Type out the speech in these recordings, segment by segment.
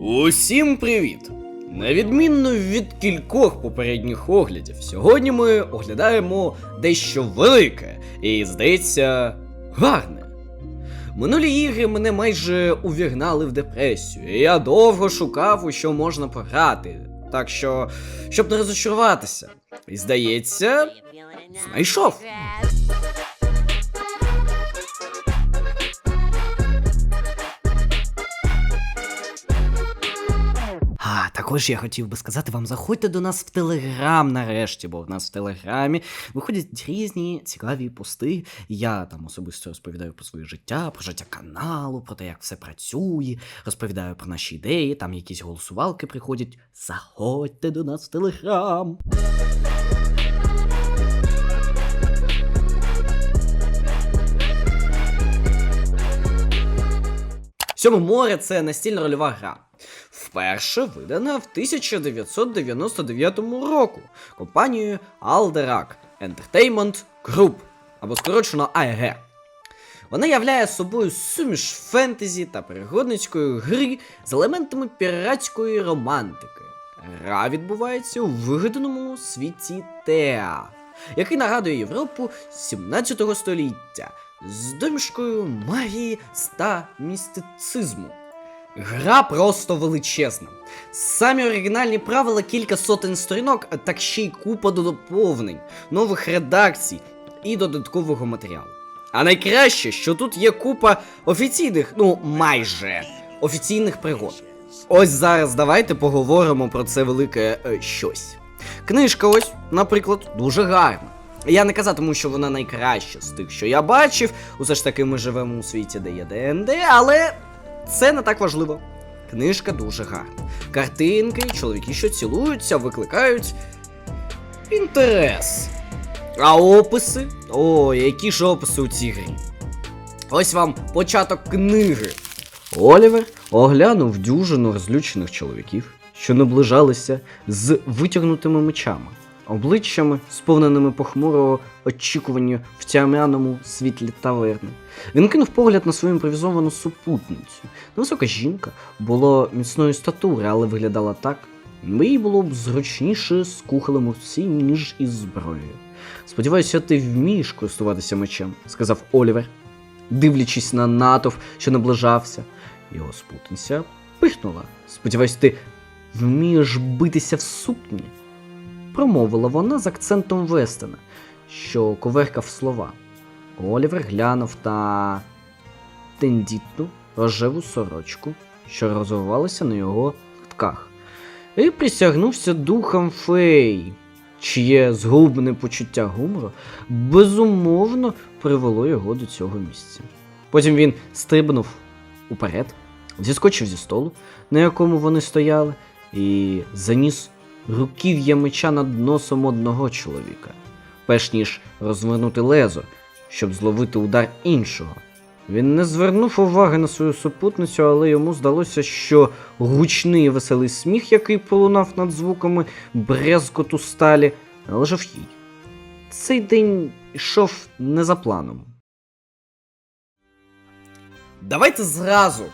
Усім привіт! На відмінно від кількох попередніх оглядів, сьогодні ми оглядаємо дещо велике і, здається, гарне. Минулі ігри мене майже увігнали в депресію, і я довго шукав, у що можна пограти. Так що, щоб не розочаруватися. І здається, знайшов. А також я хотів би сказати вам, заходьте до нас в Телеграм нарешті, бо в нас в Телеграмі виходять різні цікаві пости. Я там особисто розповідаю про своє життя, про життя каналу, про те, як все працює, розповідаю про наші ідеї, там якісь голосувалки приходять. Заходьте до нас в Телеграм. Сьоме море це настільна рольова гра. Вперше видана в 1999 року компанією Alderac Entertainment Group, або скорочено AEG. Вона являє собою суміш фентезі та пригодницької гри з елементами піратської романтики. Гра відбувається у вигаданому світі Теа, який нагадує Європу 17 століття з домішкою магії та містицизму. Гра просто величезна. Самі оригінальні правила кілька сотень сторінок, а так ще й купа доповнень, нових редакцій і додаткового матеріалу. А найкраще, що тут є купа офіційних, ну майже офіційних пригод. Ось зараз давайте поговоримо про це велике е, щось. Книжка, ось, наприклад, дуже гарна. Я не казатиму, що вона найкраща з тих, що я бачив. Усе ж таки, ми живемо у світі, де є ДНД, але це не так важливо. Книжка дуже гарна. Картинки, чоловіки, що цілуються, викликають інтерес. А описи? О, які ж описи у цій грі. Ось вам початок книги. Олівер оглянув дюжину розлючених чоловіків, що наближалися з витягнутими мечами, обличчями, сповненими похмурого очікування в тям'яному світлі таверни. Він кинув погляд на свою імпровізовану супутницю. Невисока жінка була міцної статури, але виглядала так, ніби їй було б зручніше з кухолем у руці, ніж із зброєю. Сподіваюся, ти вмієш користуватися мечем, сказав Олівер, дивлячись на натовп, що наближався. Його спутниця пихнула. Сподіваюсь, ти вмієш битися в сукні, промовила вона з акцентом Вестена, що коверкав слова. Олівер глянув на тендітну рожеву сорочку, що розвивалася на його тках, і присягнувся духом фей, чиє згубне почуття гумору безумовно привело його до цього місця. Потім він стрибнув уперед, зіскочив зі столу, на якому вони стояли, і заніс руків'я меча над носом одного чоловіка, перш ніж розвернути лезо, щоб зловити удар іншого. Він не звернув уваги на свою супутницю, але йому здалося, що гучний веселий сміх, який пролунав над звуками брязкоту сталі, належав їй. Цей день йшов не за планом. Давайте зразу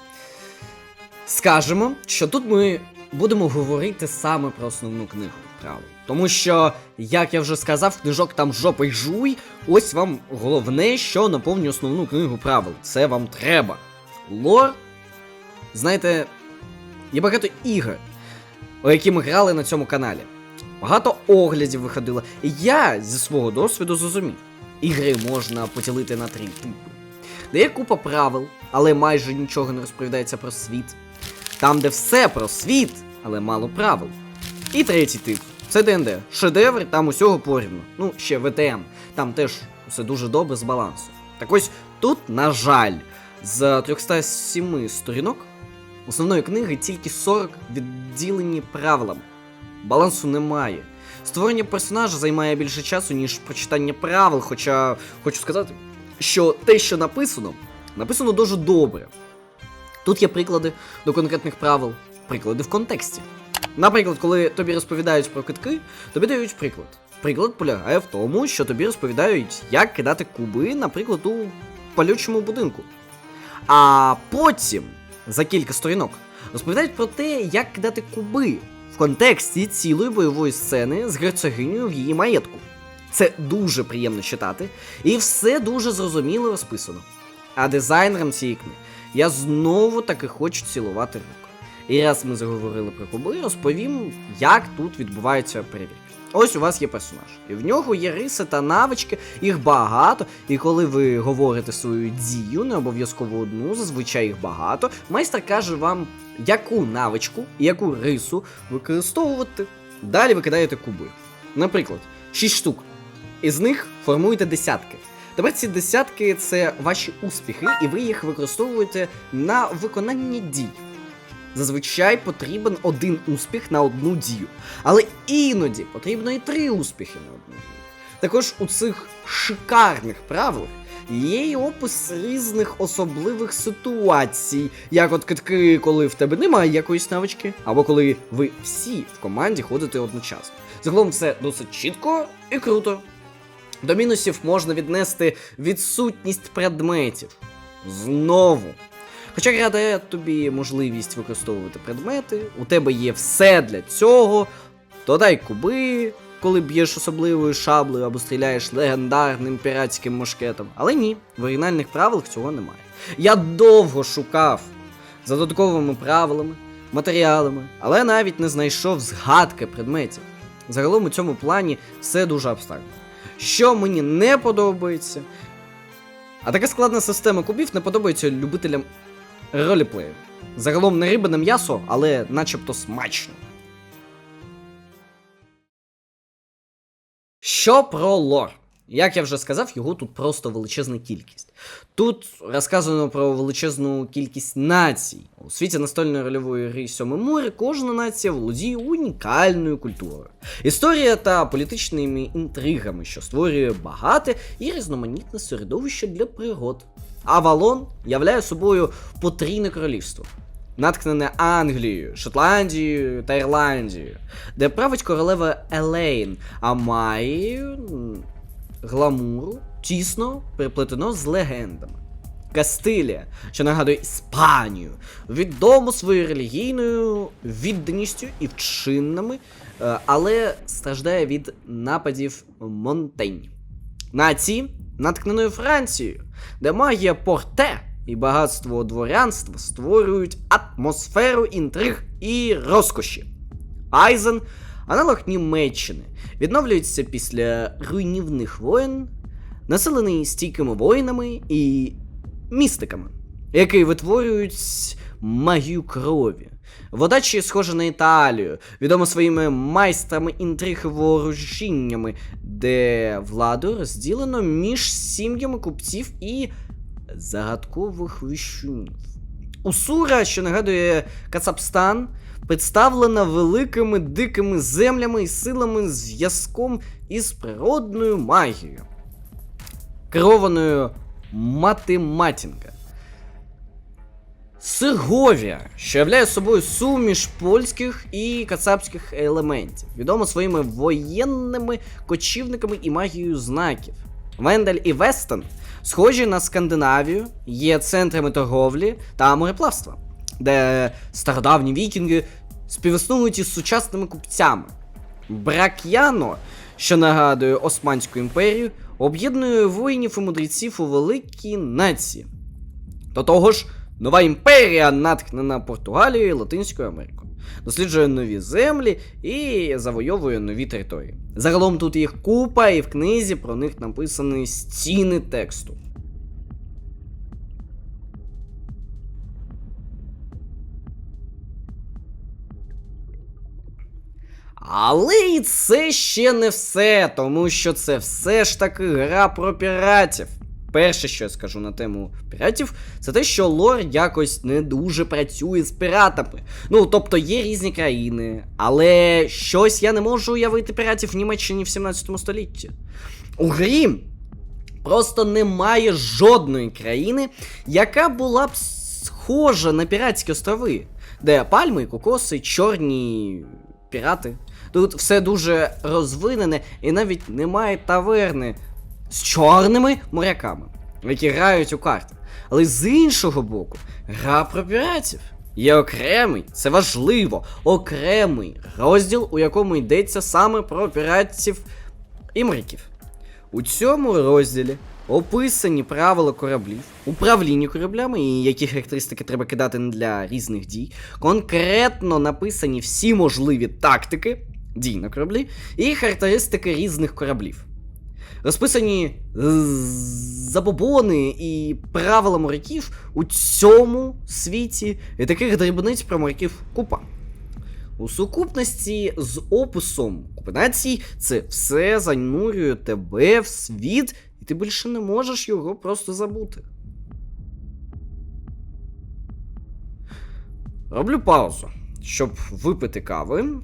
скажемо, що тут ми будемо говорити саме про основну книгу правил. Тому що, як я вже сказав, книжок там жопа й жуй. Ось вам головне, що наповнює основну книгу правил. Це вам треба. Лор. Знаєте, є багато ігор, у які ми грали на цьому каналі. Багато оглядів виходило. І я зі свого досвіду зрозумів. Ігри можна поділити на три типи. Де є купа правил, але майже нічого не розповідається про світ. Там, де все про світ, але мало правил. І третій тип це ДНД. Шедевр, там усього порівну. Ну, ще ВТМ. Там теж все дуже добре з балансом. Так ось тут, на жаль, з 307 сторінок основної книги тільки 40 відділені правилами. Балансу немає. Створення персонажа займає більше часу, ніж прочитання правил, хоча хочу сказати, що те, що написано, написано дуже добре. Тут є приклади до конкретних правил, приклади в контексті. Наприклад, коли тобі розповідають про китки, тобі дають приклад. Приклад полягає в тому, що тобі розповідають, як кидати куби, наприклад, у палючому будинку. А потім, за кілька сторінок, розповідають про те, як кидати куби в контексті цілої бойової сцени з герцогинею в її маєтку. Це дуже приємно читати, і все дуже зрозуміло розписано. А дизайнерам цієї книги я знову таки хочу цілувати руку. І раз ми заговорили про куби, розповім, як тут відбувається перевірка. Ось у вас є персонаж, і в нього є риси та навички, їх багато. І коли ви говорите свою дію, не обов'язково одну, зазвичай їх багато, майстер каже вам, яку навичку і яку рису використовувати. Далі ви кидаєте куби. Наприклад, 6 штук. Із них формуєте десятки. Тепер ці десятки це ваші успіхи, і ви їх використовуєте на виконання дій. Зазвичай потрібен один успіх на одну дію. Але іноді потрібно і три успіхи на одну дію. Також у цих шикарних правилах є й опис різних особливих ситуацій, як от китки, коли в тебе немає якоїсь навички, або коли ви всі в команді ходите одночасно. Загалом все досить чітко і круто. До мінусів можна віднести відсутність предметів. Знову. Хоча гра дає тобі можливість використовувати предмети, у тебе є все для цього, додай куби, коли б'єш особливою шаблею або стріляєш легендарним піратським мушкетом. Але ні, в оригінальних правилах цього немає. Я довго шукав за додатковими правилами, матеріалами, але навіть не знайшов згадки предметів. Загалом у цьому плані все дуже абстрактно. Що мені не подобається. А така складна система кубів не подобається любителям роліплею. Загалом не риба, не м'ясо, але начебто смачно. Що про лор? Як я вже сказав, його тут просто величезна кількість. Тут розказано про величезну кількість націй. У світі настольної рольової гри Сьоме море кожна нація володіє унікальною культурою, історія та політичними інтригами, що створює багате і різноманітне середовище для пригод. Авалон являє собою потрійне королівство, наткнене Англією, Шотландією та Ірландією, де править королева Елейн, а має гламуру тісно переплетено з легендами. Кастилія, що нагадує Іспанію, відомо своєю релігійною відданістю і вчиннами, е, але страждає від нападів Монтень. Нації, наткненою Францією, де магія порте і багатство дворянства створюють атмосферу інтриг і розкоші. Айзен, аналог Німеччини, відновлюється після руйнівних воєн, населений стійкими воїнами і містиками, які витворюють магію крові. Водачі схожа на Італію, відома своїми майстрами інтриг і ворожіннями, де владу розділено між сім'ями купців і загадкових віщунів. Усура, що нагадує Кацапстан, представлена великими дикими землями і силами зв'язком із природною магією, керованою математінка. Серговія, що являє собою суміш польських і кацапських елементів, відома своїми воєнними кочівниками і магією знаків. Вендель і Вестон схожі на Скандинавію, є центрами торговлі та мореплавства, де стародавні вікінги співіснують із сучасними купцями. Брак'яно, що нагадує Османську імперію, об'єднує воїнів і мудреців у великій нації. До того ж, нова імперія, наткнена Португалією і Латинською Америкою, досліджує нові землі і завойовує нові території. Загалом тут їх купа, і в книзі про них написані стіни тексту. Але і це ще не все, тому що це все ж таки гра про піратів. Перше, що я скажу на тему піратів, це те, що лор якось не дуже працює з піратами. Ну, тобто є різні країни, але щось я не можу уявити піратів в Німеччині в 17 столітті. У грі просто немає жодної країни, яка була б схожа на піратські острови, де пальми, кокоси, чорні пірати. Тут все дуже розвинене і навіть немає таверни з чорними моряками, які грають у карти. Але з іншого боку, гра про піратів. Є окремий, це важливо, окремий розділ, у якому йдеться саме про піратців і моряків. У цьому розділі описані правила кораблів, управління кораблями і які характеристики треба кидати для різних дій. Конкретно написані всі можливі тактики дій на кораблі і характеристики різних кораблів. Розписані забобони і правила моряків у цьому світі, і таких дрібниць про моряків купа. У сукупності з описом комбінацій це все занурює тебе в світ, і ти більше не можеш його просто забути. Роблю паузу, щоб випити кави.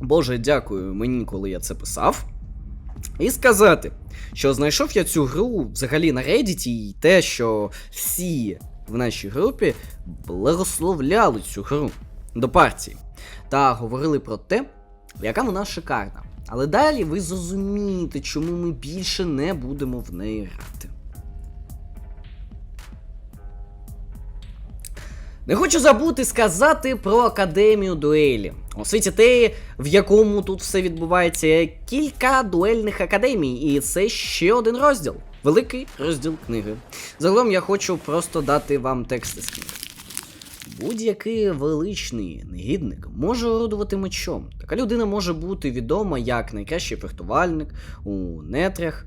Боже, дякую мені, коли я це писав. І сказати, що знайшов я цю гру взагалі на Reddit, і те, що всі в нашій групі благословляли цю гру до партії та говорили про те, яка вона шикарна. Але далі ви зрозумієте, чому ми більше не будемо в неї грати. Не хочу забути сказати про академію дуелі. У світі те, в якому тут все відбувається, кілька дуельних академій, і це ще один розділ. Великий розділ книги. Загалом я хочу просто дати вам тексти з книги. Будь-який величний негідник може орудувати мечом. Така людина може бути відома як найкращий фехтувальник у нетрях,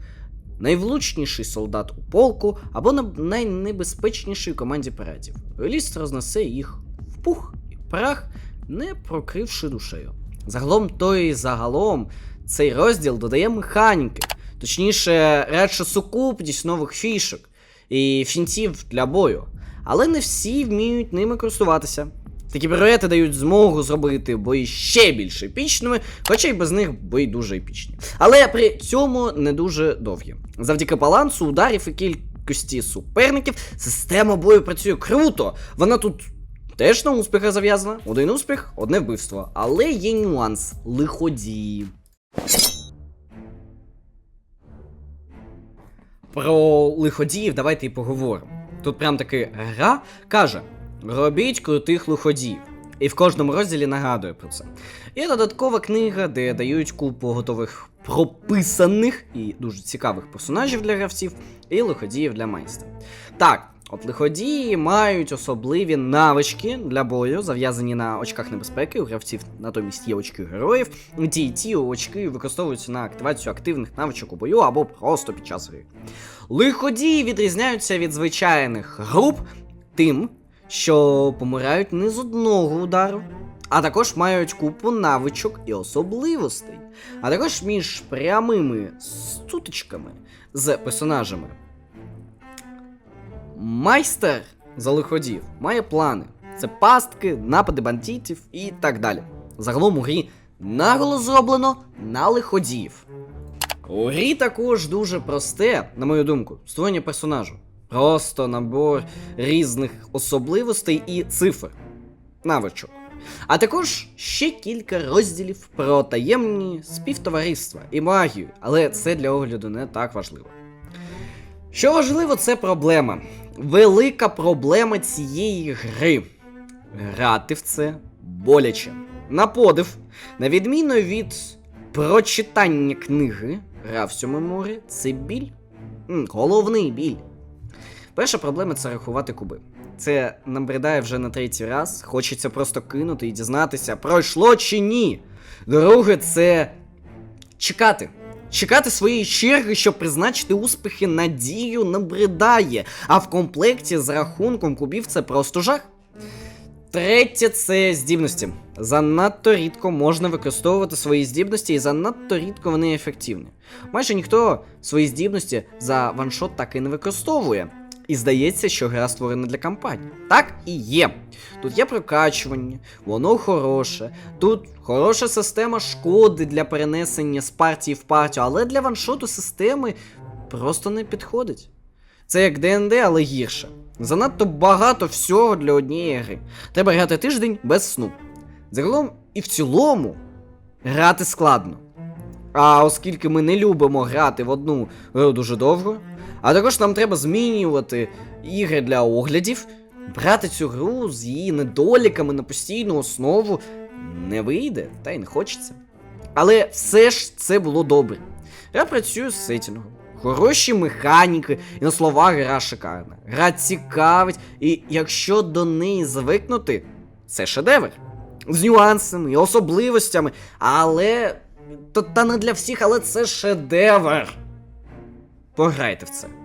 найвлучніший солдат у полку або на найнебезпечнішій команді парадів. Ліст рознесе їх в пух і прах, не прокривши душею. Загалом, то і загалом, цей розділ додає механіки, точніше, радше сукупність нових фішок і фінтів для бою. Але не всі вміють ними користуватися. Такі піруети дають змогу зробити бої ще більш епічними, хоча й без них бої дуже епічні. Але при цьому не дуже довгі. Завдяки балансу ударів і кількості суперників система бою працює круто. Вона тут теж на успіхах зав'язана. Один успіх, одне вбивство. Але є нюанс лиходії. Про лиходіїв давайте і поговоримо. Тут прям таки гра каже: робіть крутих лиходіїв. І в кожному розділі нагадує про це. Є додаткова книга, де дають купу готових прописаних і дуже цікавих персонажів для гравців, і лиходіїв для майстра. Так, от лиходії мають особливі навички для бою, зав'язані на очках небезпеки. У гравців натомість є очки героїв. Ті ті очки використовуються на активацію активних навичок у бою або просто під час гри. Лиходії відрізняються від звичайних груп тим, що помирають не з одного удару, а також мають купу навичок і особливостей, а також між прямими сутичками з персонажами. Майстер за лиходів має плани. Це пастки, напади бандитів і так далі. Загалом у грі наголос зроблено на лиходіїв. У грі також дуже просте, на мою думку, створення персонажу. Просто набор різних особливостей і цифр, навичок. А також ще кілька розділів про таємні співтовариства і магію, але це для огляду не так важливо. Що важливо, це проблема. Велика проблема цієї гри. Грати в це боляче. На подив, на відміну від прочитання книги, гра в цьому морі це біль. Головний біль. Перша проблема це рахувати куби. Це набридає вже на третій раз. Хочеться просто кинути і дізнатися, пройшло чи ні. Друге, це чекати. Чекати своєї черги, щоб призначити успіхи, надію набридає. А в комплекті з рахунком кубів це просто жах. Третє це здібності. Занадто рідко можна використовувати свої здібності, і занадто рідко вони ефективні. Майже ніхто свої здібності за ваншот так і не використовує. І здається, що гра створена для кампанії. Так і є. Тут є прокачування, воно хороше. Тут хороша система шкоди для перенесення з партії в партію, але для ваншоту системи просто не підходить. Це як ДНД, але гірше. Занадто багато всього для однієї гри. Треба грати тиждень без сну. Загалом і в цілому грати складно. А оскільки ми не любимо грати в одну гру дуже довго, а також нам треба змінювати ігри для оглядів, брати цю гру з її недоліками на постійну основу не вийде, та й не хочеться. Але все ж це було добре. Я працюю з сетінгом. Хороші механіки, і на слова гра шикарна. Гра цікавить, і якщо до неї звикнути, це шедевр. З нюансами і особливостями, але. Та, не для всіх, але це шедевр. Пограйте в це.